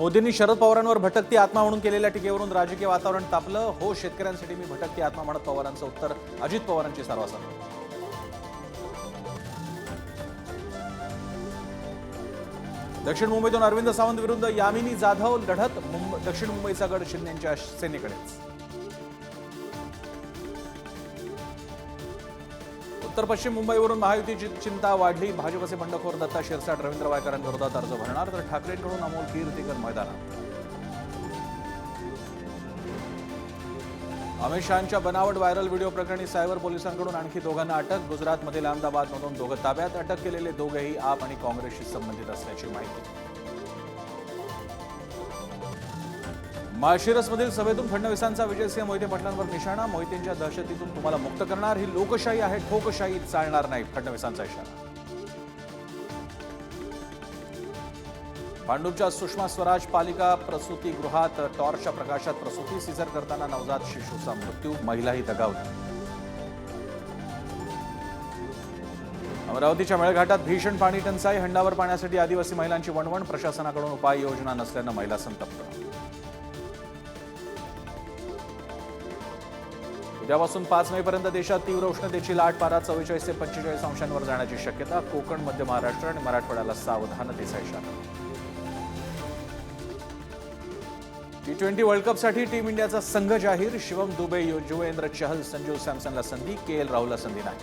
मोदींनी शरद पवारांवर भटकती आत्मा म्हणून केलेल्या टीकेवरून राजकीय वातावरण तापलं. हो शेतकऱ्यांसाठी मी भटकती आत्मा म्हणत पवारांचं उत्तर अजित पवारांची सारवासार दक्षिण मुंबईतून अरविंद सावंत विरुद्ध यामिनी जाधव लढत. दक्षिण मुंबईचा गड शिंदेच्या सेनेकडेच उत्तर पश्चिम मुंबईवरून महायुतीची चिंता वाढली. भाजपचे बंडखोर दत्ता शिरसाट रवींद्र वायकरांविरोधात अर्ज भरणार तर ठाकरेंकडून अमोल कीर्तीकर मैदानात. अमित शहाच्या बनावट व्हायरल व्हिडिओ प्रकरणी सायबर पोलिसांकडून आणखी दोघांना अटक. गुजरातमधील अहमदाबादमधून दोघं ताब्यात अटक केलेले दोघेही आप आणि काँग्रेसशी संबंधित असल्याची माहिती. माळशिरसमधील सभेतून फडणवीसांचा विजयसिंह मोहिते पाटलांवर निशाणा. मोहितेंच्या दहशतीतून तुम्हाला मुक्त करणार. ही लोकशाही आहे. ठोकशाही चालणार नाही. फडणवीसांचा इशारा. भांडूपच्या सुषमा स्वराज पालिका प्रसूतीगृहात टॉर्चच्या प्रकाशात प्रसूती सिझर करताना नवजात शिशूचा मृत्यू. महिलाही दगावली अमरावतीच्या मेळघाटात भीषण पाणी टंचाई. हंडावर पाण्यासाठी आदिवासी महिलांची वणवण. प्रशासनाकडून उपाययोजना नसल्यानं महिला संतप्त. उद्यापासून पाच मे पर्यंत देशात तीव्र उष्णतेची लाट पारा चव्वेचाळीस ते पंचेचाळीस अंशांवर जाण्याची शक्यता. कोकण मध्य महाराष्ट्र आणि मराठवाड्याला सावधानतेचा इशारा टी ट्वेंटी वर्ल्ड कपसाठी टीम इंडियाचा संघ जाहीर. शिवम दुबे यु- युजवेंद्र चहल संजू सॅमसनला संधी के एल राहुलला संधी नाही.